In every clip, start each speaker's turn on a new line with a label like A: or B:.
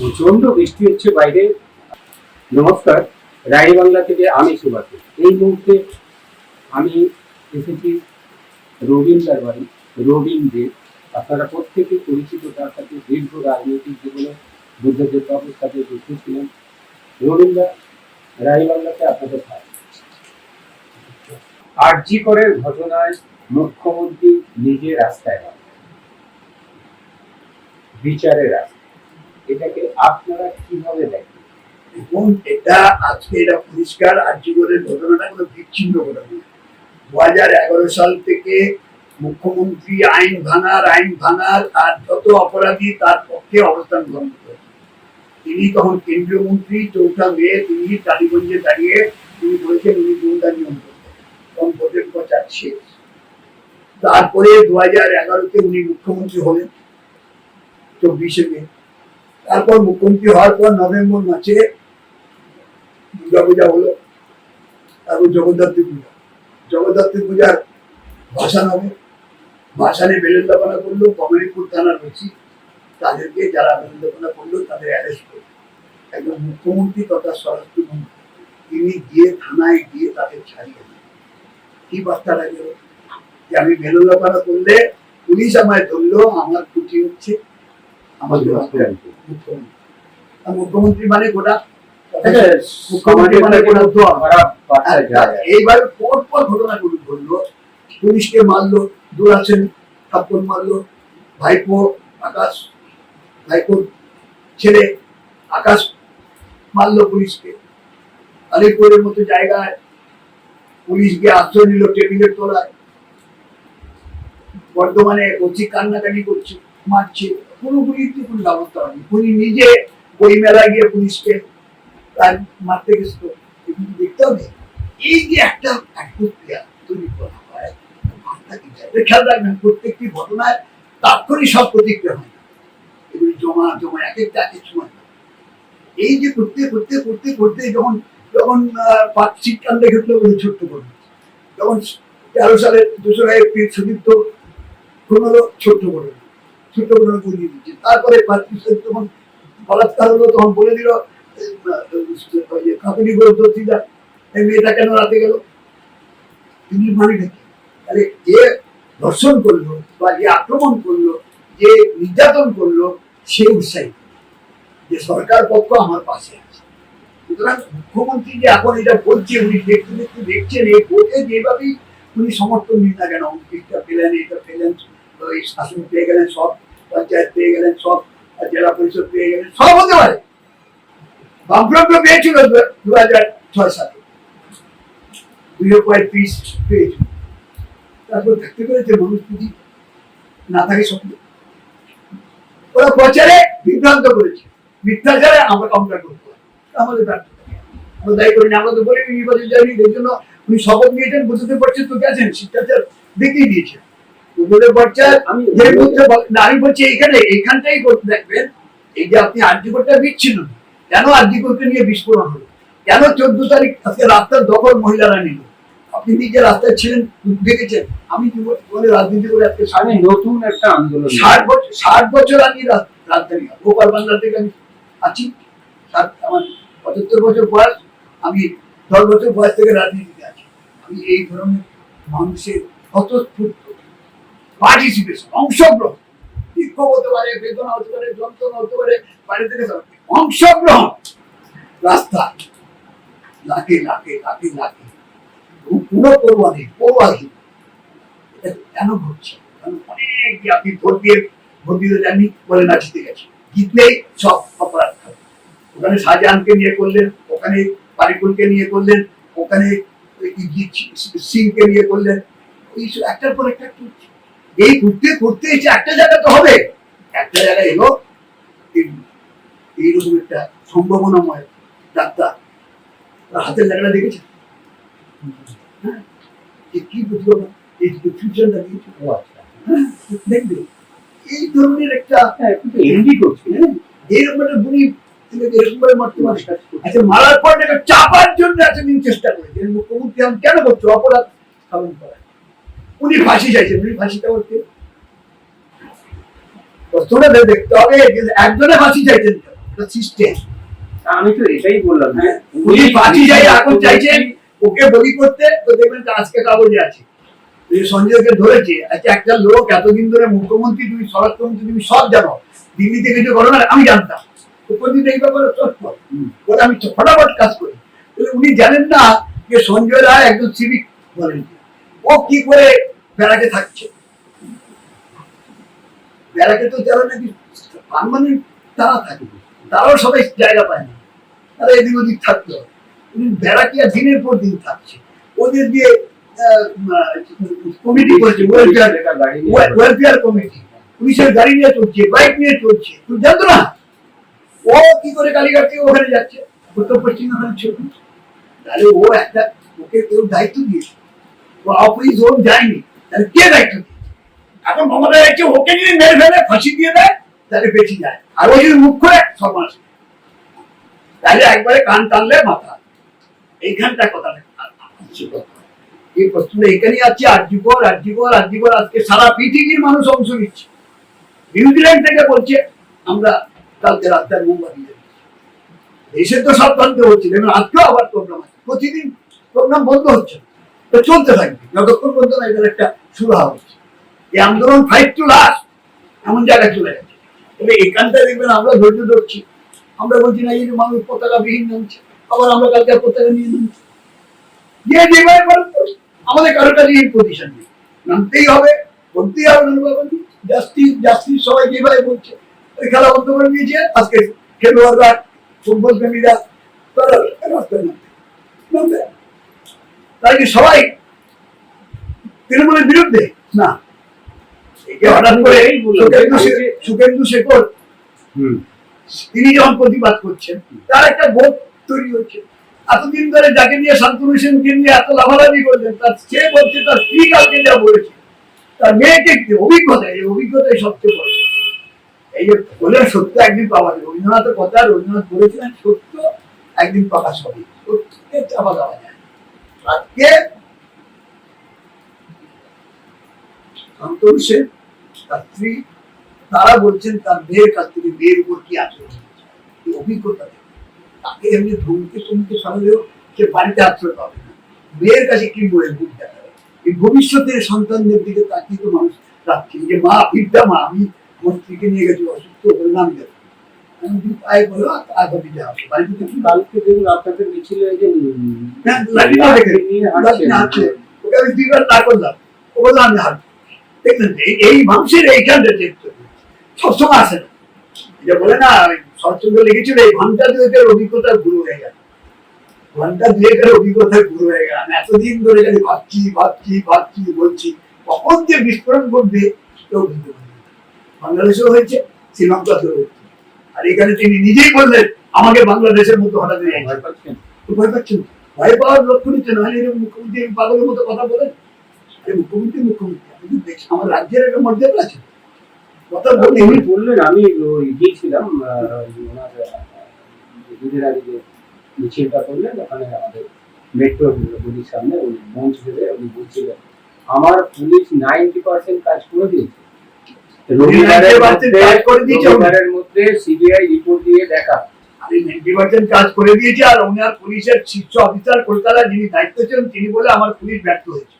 A: প্রচণ্ড বৃষ্টি হচ্ছে বাইরে। নমস্কার, রায় বাংলা থেকে আমি সুভাষ। এই মুহূর্তে আমি এসেছি রবীন্দ্রার বাড়ি দেব আপনারা প্রত্যেকে পরিচিত, তার সাথে দীর্ঘ রাজনৈতিক জীবনে বুদ্ধদেব বাবুর সাথে যুক্ত ছিলেন। রবীন্দ্র রায় বাংলাতে আপনাদের স্বাগত। আরজি করের ঘটনায় মুখ্যমন্ত্রী নিজে রাস্তায়। বিচারের রাস্তা এটাকে আপনারা কীভাবে দেখেন?
B: এবং এটা আজকে এটা পরিষ্কার, আর জীবনের ঘটনাটা কোনো বিচ্ছিন্ন ঘটনা দু হাজার এগারো সাল থেকে মুখ্যমন্ত্রী আইন ভাঙার আইন ভাঙার, আর যত অপরাধী তার পক্ষে অবস্থান গ্রহণ করেন। তিনি তখন কেন্দ্রীয় মন্ত্রী, চৌঠা মে তিনি টালিগঞ্জে দাঁড়িয়ে তিনি বলেছেন, উনি গুন্ডা নিয়ম করবেন তখন ভোটের প্রচার শেষ। তারপরে দু হাজার এগারোতে উনি মুখ্যমন্ত্রী হলেন, চব্বিশে মে। তারপর মুখ্যমন্ত্রী হওয়ার পর নভেম্বর মাসে দুর্গাপূজা হলো। তারপর জগদ্ধাত্রী পূজা। জগদ্ধাত্রী পূজার ভাসান হবে ভাসানে বেলেন্দাপনা করল কমেরিপুর থানার ওসি তাদেরকে যারা বেলেন্দাপনা করল তাদের অ্যারেস্ট করল। একজন মুখ্যমন্ত্রী তথা স্বরাষ্ট্রমন্ত্রী, তিনি গিয়ে থানায় গিয়ে তাদের ছাড়িয়ে দেন কি বার্তাটা গেল যে আমি বেলেন্দাপনা করলে পুলিশ আমায় ধরলো, আমার ক্ষতি হচ্ছে মুখ্যমন্ত্রী মানে গোটা মুখ্যমন্ত্রী মানে গোটা
A: যায়
B: এইবার পর পর ঘটনাগুলো ঘটলো। পুলিশকে মারলো দুরাছেন থাপ্পড় মারলো ভাইপো আকাশ ভাইপো ছেলে আকাশ মারলো পুলিশকে। আলিপুরের মতো জায়গায় পুলিশ গিয়ে আশ্রয় নিল টেবিলের তলায়। বর্ধমানে কচি কান্নাকাটি করছে মারছে। পুরোপুরি তো কোনো ব্যবস্থা হয়নি। উনি নিজে বই মেলা গিয়ে পুলিশকে তার মারতে গেছিল। এগুলো দেখতে হবে, এই যে একটা অ্যাটমসফিয়ার তৈরি করা হয় খেয়াল রাখবেন, প্রত্যেকটি ঘটনায় তাৎক্ষণিক সব প্রতিক্রিয়া হয়। এগুলি জমা জমা, এক একটা, এক সময়। এই যে করতে করতে করতে করতে যখন যখন পাঁচ শীতকাল দেখেছিল ওই ছোট্ট করে। যখন তেরো সালের দোসরা এপ্রিল সুদীপ্ত পনেরো ছোট্ট করে। করে বলিয়ে দিচ্ছে তারপরে পাঁচত্রিশ তখন বলাৎকার হলো তখন বলে দিল কাকুনি করে দর্শিদা এই মেয়েটা কেন রাতে গেল তিনি মানে নাকি তাহলে যে ধর্ষণ করল বা যে আক্রমণ করল যে নির্যাতন করল সে উৎসাহিত যে সরকার পক্ষ আমার পাশে আছে সুতরাং মুখ্যমন্ত্রী যে এখন এটা বলছে উনি দেখতে দেখতে দেখছেন এই বোধে যেভাবেই উনি সমর্থন দিন না কেন এটা পেলেন এটা পেলেন ওই শাসন পেয়ে গেলেন সব, পঞ্চায়েত পেয়ে গেলেন সব জেলা পরিষদ পেয়ে গেলেন সব হতে পারে। বামফ্রন্ট পেয়েছিল দু হাজার ছয় সালে। দুইশো পঁয়ত্রিশ পেয়েছিল। তারপর থাকতে পেরেছে মানুষ যদি না থাকে স্বপ্ন ওরা প্রচারে বিভ্রান্ত করেছে। মিথ্যাচারে আমরা কাউন্টার করতে আমাদের ব্যর্থতা আমরা দায়ী করি না, আমরা তো বলি নির্বাচন যায়নি এর জন্য উনি শপথ নিয়েছেন, বুঝতে পারছেন তো গেছেন। শিষ্টাচার দেখিয়ে দিয়েছেন।
A: আমি
B: যে মুহূর্তে বল- না, এখানে এইখানটাই করতে দেখবেন এই যে আপনি আর্যিকরটা বিচ্ছিন্ন। কেন আর্যিকরকে নিয়ে বিস্ফোরণ হলো? কেন চোদ্দ তারিখ আজকে রাস্তার দখল মহিলারা নিল? আপনি নিজে রাস্তায় ছিলেন দেখেছেন। আমি জীবনে রাজনীতি করে আজকে সামনে
A: নতুন একটা আন্দোলন
B: ষাট বছর ষাট বছর আমি রাজধানী গোপাল বাংলা থেকে আমি আছি। আমার পঁচাত্তর বছর বয়স। আমি দশ বছর বয়স থেকে রাজনীতিতে আছি। আমি এই ধরনের মানুষের স্বতঃস্ফূর্ত পার্টিসিপেশন অংশগ্রহণ। বিক্ষোভ হতে পারে বেদনা হতে পারে যন্ত্রণা হতে পারে বাড়ি থেকে অংশগ্রহণ। রাস্তা। লাখে লাখে লাখে লাখে পুরো এটা কেন ঘটছে? অনেক আপনি ভোট দিয়ে ভোট দিতে যাননি বলে না জিতে গেছে। জিতলেই সব অপরাধ খাবে। ওখানে শাহজাহানকে নিয়ে করলেন ওখানে পারিকুলকে নিয়ে করলেন ওখানে সিংকে নিয়ে করলেন। এই সব একটার পর একটা। এই ঘুরতে ঘুরতে এসে একটা জায়গা তো হবে। একটা জায়গায় এলো এইরকম একটা সম্ভাবনাময় ডাক্তার তার হাতের জায়গাটা দেখেছেন? হ্যাঁ? কি বুঝলো না এই ফিউচারটা দিয়েছে
A: ও আচ্ছা।
B: হ্যাঁ, দেখবে। এই ধরনের একটা
A: হ্যাঁ, করছে।
B: একটা বুড়ি আচ্ছা মারার পর চাপার জন্য এতদিন চেষ্টা করেছে। মুখ্যমন্ত্রী আমি কেন করছ? অপরাধ স্থাপন করা। উনি ফাঁসি চাইছেন উনি ফাঁসিটা প্রশ্নটা দেখতে হবে একজনে ফাঁসি চাইছেন সিস্টেম
A: আমি তো এটাই বললাম যে
B: উনি ফাঁসি যাই এখন চাইছেন ওকে বলি করতে তো দেখবেন আজকে কাগজে আছে। সঞ্জয়কে ধরেছে আচ্ছা একটা লোক এতদিন ধরে মুখ্যমন্ত্রী তুমি স্বরাষ্ট্রমন্ত্রী তুমি সব জানো। দিল্লিতে কিছু করো না আমি জানতাম। মুখ্যমন্ত্রী এই ব্যাপারে। আমি ফটাফট কাজ করি। উনি জানেন না যে সঞ্জয় রায় একজন সিভিক বলেন। ও কি করে বেড়াকে থাকছে? বেড়াকে তো যারা নাকি? পারমানেন্ট তারা থাকে তারাও সবাই জায়গা পায় না। তারা এদিক ওদিক থাকতো। বেড়াকে আর দিনের পর দিন থাকছে। ওদের দিয়ে কমিটি করেছে। ওয়েলফেয়ার ওয়েলফেয়ার কমিটি পুলিশের গাড়ি নিয়ে চলছে বাইক নিয়ে চলছে। তুমি জানতো না? ও কি করে কালীঘাট থেকে ওখানে যাচ্ছে? উত্তর পশ্চিম ওখানে ছবি। তাহলে ও একটা ওকে কেউ দায়িত্ব দিয়েছে। অফিস যায়নি তাহলে কে দায়িত্ব এখন মমতা ওকে যদি মেরে ফেলে ফাঁসি দিয়ে দেয় তাহলে বেঁচে যায় আর ও যদি মুখ সর্বনাশ তাহলে একবারে কান টানলে মাথা এইখানটা কথা এই প্রশ্ন আছে আজকে সারা পৃথিবীর মানুষ অংশ নিচ্ছে নিউজিল্যান্ড থেকে বলছে আমরা কালকে রাস্তায় মোমবাতি। দেশে তো সব প্রান্তে হচ্ছে আজকেও আবার প্রোগ্রাম আছে প্রতিদিন প্রোগ্রাম বন্ধ হচ্ছে না। তো চলতে থাকবে। যতক্ষণ পর্যন্ত না এটার একটা শুরু হচ্ছে এই আন্দোলন ফাইট টু লাস্ট এমন জায়গায় চলে গেছে। তবে এখানটায় দেখবেন আমরা ধৈর্য ধরছি। আমরা বলছি না, এই মানুষ পতাকা বিহীন নামছে। আবার আমরা কালকে পতাকা নিয়ে নামছি। যে যেভাবে পারেন আমাদের কারও কাছে এই পজিশন নেই। নামতেই হবে করতেই হবে নামবাবু জাস্টিস জাস্টিস সবাই যেভাবে বলছে। ওই খেলা বন্ধ করে দিয়েছে। আজকে খেলোয়াড়রা, ফুটবল প্রেমীরা, তারা রাস্তায় নামবে নামবে তাই কি সবাই তৃণমূলের বিরুদ্ধে? না। হঠাৎ করে
A: এই
B: সুখেন্দু শেখর তিনি যখন প্রতিবাদ করছেন তার একটা বোধ তৈরি হচ্ছে। এতদিন ধরে যাকে নিয়ে শান্তনু সেনকে নিয়ে এত লাভালাভি করলেন তার সে বলছে তার স্ত্রী কালকে যা বলেছে তার মেয়েকে কি অভিজ্ঞতা? এই অভিজ্ঞতাই সবচেয়ে বড়। এই যে বলে সত্য একদিন পাওয়া যায়। রবীন্দ্রনাথের কথা রবীন্দ্রনাথ বলেছিলেন সত্য একদিন প্রকাশ হবে। সত্যকে চাপা দেওয়া যায়। আজকে তার স্ত্রী তারা বলছেন তার মেয়ের কাছ থেকে মেয়ের উপর কি অভিজ্ঞতা তাকে এমনি ধমকে চমকে সরালেও সে বাড়িতে আশ্রয় পাবে না। মেয়ের কাছে কি বলে মুখ দেখাবে? এই ভবিষ্যতের সন্তানদের দিকে তাকিয়ে তো মানুষ রাখছে। যে মা, বৃদ্ধা মা, আমি আমার স্ত্রীকে নিয়ে গেছি, অসুস্থ বললাম দেবো আমি দু পায়ে বলো আগে দিতে হবে? বাড়িতে কি?
A: কালকে দেখুন আপনাদের মিছিলে এই যে
B: আমি দুইবার করলাম ও বলল আমি হাঁটবো। দেখলেন মানুষের এইখানটা দেখতে সবসময় আসে না। যে বলে না সরচন্দ্র লিখেছিল এই ঘণ্টা দুয়েকের অভিজ্ঞতা গুরু হয়ে গেল। ঘণ্টা দুয়েকের অভিজ্ঞতা গুরু হয়ে গেল। আমি এতদিন ধরে খালি ভাবছি ভাবছি ভাবছি বলছি কখন যে বিস্ফোরণ ঘটবে কেউ বুঝতে পারবে বাংলাদেশেও হয়েছে শ্রীলঙ্কাতেও হয়েছে। আর এখানে তিনি নিজেই বললেন, আমাকে বাংলাদেশের মতো হঠাৎ
A: ভয় পাচ্ছেন।
B: ভয় পাচ্ছেন ভয় পাওয়ার লক্ষ্য নিচ্ছে না এরকম মুখ্যমন্ত্রী পাগলের মতো কথা বলেন? আরে মুখ্যমন্ত্রী মুখ্যমন্ত্রী, আপনি আমার রাজ্যের একটা মর্যাদা আছে। কথা বলি
A: উনি বললেন, আমি গিয়েছিলাম দুদিন আগে যে মিছিলটা করলেন, ওখানে আমাদের মেট্রো সামনে মঞ্চ উনি বলছিলেন, আমার পুলিশ নাইনটি পার্সেন্ট কাজ করে দিয়েছে। রবিবারের মধ্যে
B: কাজ করে দিয়েছে উনি।
A: রবিবারের মধ্যে সিবিআই রিপোর্ট দিয়ে দেখা।
B: আমি কাজ করে দিয়েছি আর ওনার পুলিশের শীর্ষ অফিসার কলকাতায় যিনি দায়িত্ব ছিলেন তিনি বলে আমার পুলিশ ব্যর্থ হয়েছে।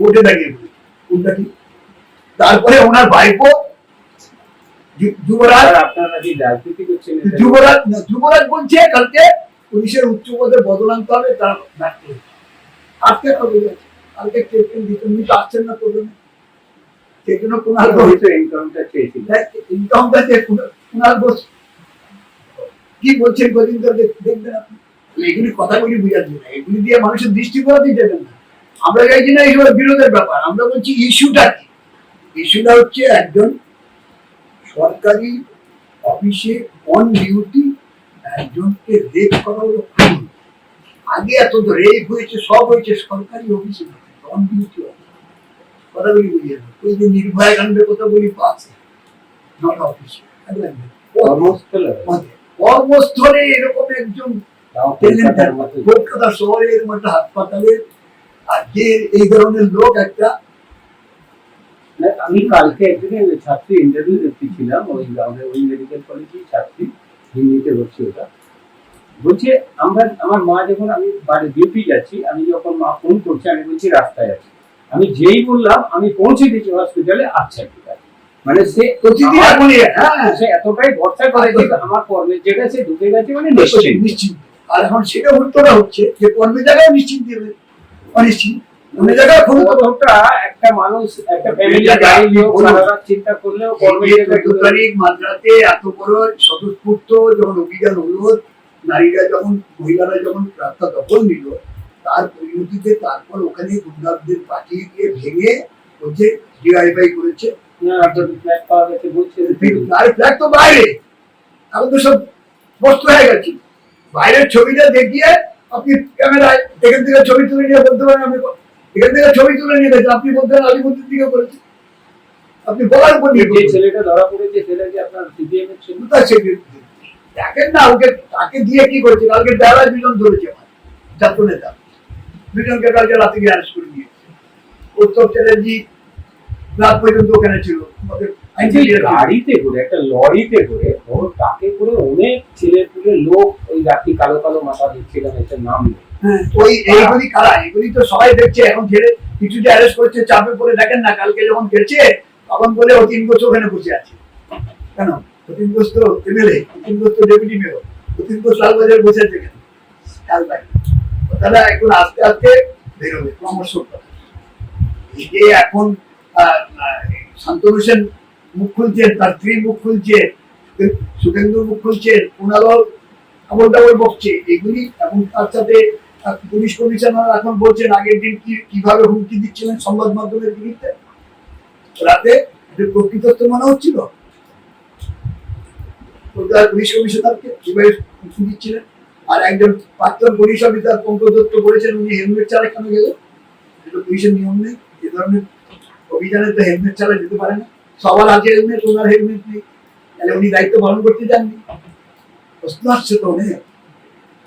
B: কোর্টে দাঁড়িয়ে বলে কোনটা কি? তারপরে ওনার ভাইপো যুবরাজ
A: আপনারা কি রাজনীতি করছেন
B: যুবরাজ যুবরাজ বলছে কালকে পুলিশের উচ্চ পদে বদল আনতে হবে তার ব্যর্থ হয়েছে। আজকে খবর আছে কালকে স্টেটমেন্ট দিতে উনি তো আসছেন না প্রবলেমে সেই জন্য কুণাল ঘোষ
A: চেয়েছিল।
B: ইনকামটা যে কুণাল- ঘোষ কি বলছেন কদিন ধরে দেখবেন আপনি? এগুলি কথাগুলি বুঝাচ্ছি না এগুলি দিয়ে মানুষের দৃষ্টি করাতেই দেবেন না। আমরা চাইছি না এইসব বিরোধের ব্যাপার আমরা বলছি ইস্যুটা কি? ইস্যুটা হচ্ছে একজন সরকারি অফিসে অন ডিউটি একজনকে রেপ করা হলো। আগে এত রেপ হয়েছে সব হয়েছে সরকারি অফিসে অন ডিউটি কথাগুলি বুঝিয়ে দেবো ওই যে নির্ভয়া কাণ্ডের কথা বলি নট অফিসে
A: কর্মস্থলে
B: এরকম একজন কলকাতা হাসপাতালে এই ধরনের লোক একটা
A: আমি কালকে একজনের ছাত্রী ইন্টারভিউ দেখতেছিলাম ওই আমাদের ওই মেডিকেল কলেজের ছাত্রী হিন্দিতে হচ্ছে ওটা। বলছে আমরা আমার মা যখন আমি বাড়ি ডিউটি যাচ্ছি আমি যখন মা ফোন করছি আমি বলছি রাস্তায় আছি। আমি যেই বললাম আমি পৌঁছে দিচ্ছি হসপিটালে আচ্ছা ঠিক আছে। মানে সে
B: প্রতিদিন হ্যাঁ।
A: সে এতটাই ভরসা করে যে আমার কর্মের যেটা সে ঢুকে গেছে মানে নিশ্চিত।
B: নিশ্চিন্ত আর এখন সেটা উল্টোটা হচ্ছে যে কর্মী জায়গায় নিশ্চিন্ত দেবে। অনিশ্চিত। জায়গায়
A: একটা মানুষ একটা ফ্যামিলি গাড়ির লোক চিন্তা করলেও কর্মের জায়গায়
B: চোদ্দ তারিখ মাঝরাতে এত বড় স্বতঃস্ফূর্ত যখন অভিযান হলো নারীরা যখন মহিলারা যখন রাস্তা দখল নিল তার পরিণতিতে তারপর ওখানে গুন্ডাদের পাঠিয়ে দিয়ে ভেঙে হচ্ছে ডিআইফাই করেছে। আর ফ্ল্যাট তো বাইরে। এখন তো সব বস্ত হয়ে গেছে। বাইরের ছবিটা দেখিয়ে আপনি ক্যামেরায় এখান থেকে ছবি তুলে নিয়ে বলতে পারেন আমি এখান থেকে ছবি তুলে নিয়ে গেছেন। আপনি বলতেন আলিপুরের দিকে করেছেন। আপনি বলার উপর
A: ছেলেটা ধরা পড়েছে সেটা কি আপনার সিপিএম এর ছিল?
B: কোথায় সে দেখেন না ওকে তাকে দিয়ে কি করেছে? কালকে বেলা দুজন ধরেছে আমার। ছাত্র নেতা দুজনকে কালকে রাতে গিয়ে অ্যারেস্ট করে নিয়েছে। উত্তম চ্যাটার্জি রাত পর্যন্ত ওখানে ছিল।
A: আচ্ছা, গাড়িতে করে একটা লরিতে করে ওর তাকে করে অনেক ছেলে পুলে লোক ওই রাত্রি কালো কালো মাথা একটা নাম
B: হ্যাঁ, ওই এইগুলি কারা? এগুলি তো সবাই দেখছে এখন ছেড়ে কিছু যে অ্যারেস্ট করছে চাপে পড়ে দেখেন না কালকে যখন গেছে তখন বলে ও তিন বছর ওখানে বসে আছে। কেন? অতীন ঘোষ তো এমএলএ অতীন ঘোষ তো ডেপুটি মেয়র লালবাজার বসে আছে কেন? কাল এখন আস্তে আস্তে ক্রমশ যে এখন মুখ খুলছেন, তার স্ত্রী মুখ সুখেন্দু মুখ খুলছেন দাবর বকছে, এগুলি এবং তার সাথে পুলিশ কমিশনার এখন বলছেন, আগের দিন কি, কীভাবে হুমকি দিচ্ছিলেন সংবাদ মাধ্যমের বিরুদ্ধে? রাতে প্রকৃতত্ব মনে হচ্ছিল? পুলিশ কমিশনারকে কীভাবে হুমকি দিচ্ছিলেন? আর একজন প্রাক্তন পুলিশ অফিসার পঙ্কজ দত্ত বলেছেন, উনি হেলমেট ছাড়া কেন গেলেন এটা পুলিশের নিয়ম নেই এ ধরনের অভিযানে তো হেলমেট ছাড়া যেতে পারে না। সবার আছে হেলমেট, ওনার হেলমেট নেই। তাহলে উনি দায়িত্ব পালন করতে চাননি প্রশ্ন আসছে তো অনেক।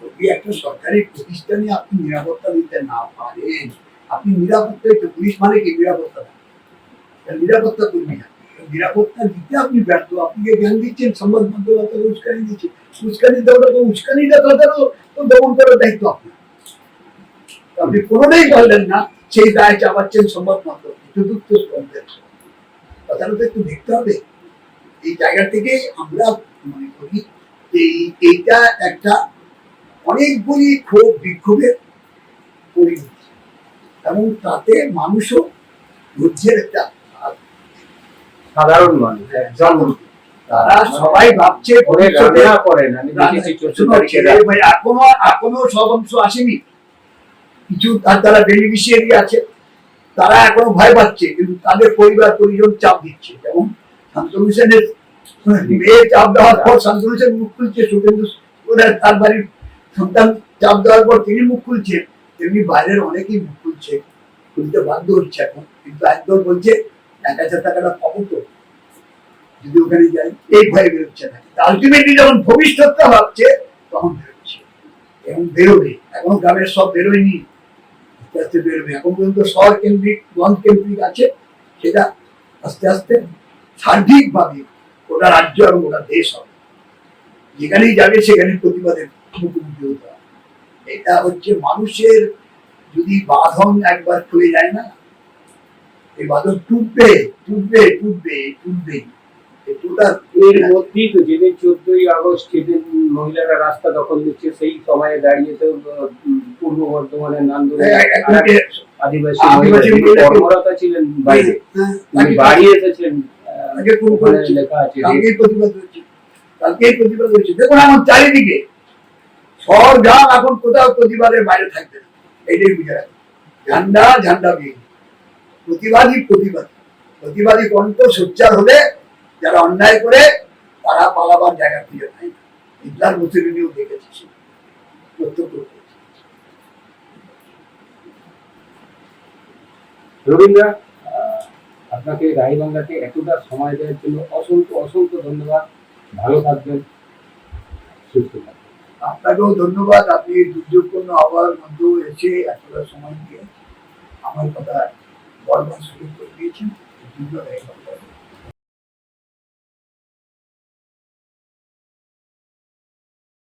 B: যদি একটা সরকারি প্রতিষ্ঠানে আপনি নিরাপত্তা দিতে না পারেন? আপনি নিরাপত্তা পুলিশ মানে কি নিরাপত্তা নিরাপত্তা কর্মী না নিরাপত্তা দিতে আপনি ব্যর্থ। জ্ঞান দিচ্ছেন সংবাদ মাধ্যমে উস্কানি দিচ্ছেন। উস্কানি দেওয়াটা তো তো দমন করার দায়িত্ব আপনার। আপনি কোনোটাই বললেন না, সেই দায় চাপাচ্ছেন সংবাদ চতুর্থ কথাটা তো একটু দেখতে হবে। এই জায়গা থেকে আমরা মনে করি এই- এইটা একটা অনেকগুলি ক্ষোভ, বিক্ষোভের পরিণতি এবং তাতে মানুষও ধৈর্যের একটা।
A: সাধারণ মানুষ একজন
B: তারা সবাই ভাবছে
A: করে রান্না করেন আমি দেখেছি
B: সব অংশ আসেনি। কিছু তার যারা বেনিফিশিয়ারি আছে তারা এখনও ভয় পাচ্ছে কিন্তু তাদের পরিবার পরিজন চাপ দিচ্ছে। যেমন শান্তনু সেনের মেয়ে চাপ দেওয়ার পর শান্তনু সেন মুখ খুলছে সুখেন্দু তার বাড়ির সন্তান চাপ দেওয়ার পর তিনি মুখ খুলছেন। তেমনি বাইরের অনেকেই মুখ খুলছে খুলতে বাধ্য হচ্ছে এখন। কিন্তু একদল বলছে এক হাজার টাকাটা পাবো তো। যদি ওখানে যাই, এই ভয়ে বেরোচ্ছে না। আলটিমেটলি যখন ভবিষ্যৎটা ভাবছে, তখন বেরোচ্ছে। এবং বেরোবে। এখন গ্রামের সব বেরোয়নি। আস্তে আস্তে বেরোবে। এখন পর্যন্ত শহর কেন্দ্রিক গঞ্জ কেন্দ্রিক আছে। সেটা আস্তে আস্তে সার্বিকভাবে ওটা রাজ্য এবং ওটা দেশ হবে। যেখানেই যাবে সেখানে প্রতিবাদের মুখোমুখি হতে হবে। এটা হচ্ছে মানুষের যদি বাঁধন একবার খুলে যায় না এই টুটবে টুটবে টুটবে টুটবেই
A: এর মধ্যেই তো যেদিন চোদ্দই আগস্ট যেদিন মহিলারা রাস্তা দখল দিচ্ছে সেই সময়ে দাঁড়িয়ে তো পূর্ব বর্ধমানের নান্দুরে আদিবাসী যিনি
B: মহিলাকে-
A: কর্মরত ছিলেন বাইরে
B: হ্যাঁ,
A: বাড়ি এসেছেন। লেখা আছে।
B: কালকেই প্রতিবাদ কালকেই দেখুন এখন চারিদিকে। শহর গ্রাম এখন কোথাও প্রতিবাদের বাইরে থাকবে এইটাই বুঝে রাখবে ঝান্ডা ঝান্ডা বিয়ে প্রতিবাদী প্রতিবাদ। প্রতিবাদী কণ্ঠ সোচ্চার হলে যারা অন্যায় করে তারা পালাবার জায়গা খুঁজে পায় না। হিটলার মুসলিমিও দেখেছে সে। প্রত্যক্ষ করেছে।
A: আপনাকে রায়বাংলাকে এতটা সময় দেওয়ার জন্য অসংখ্য অসংখ্য ধন্যবাদ। ভালো থাকবেন। সুস্থ থাকবেন।
B: আপনাকেও ধন্যবাদ। আপনি দুর্যোগপূর্ণ আবহাওয়ার মধ্যেও এসে এতটা সময় দিয়ে আমার কথা বলবার সুযোগ করে দিয়েছেন ধন্যবাদ।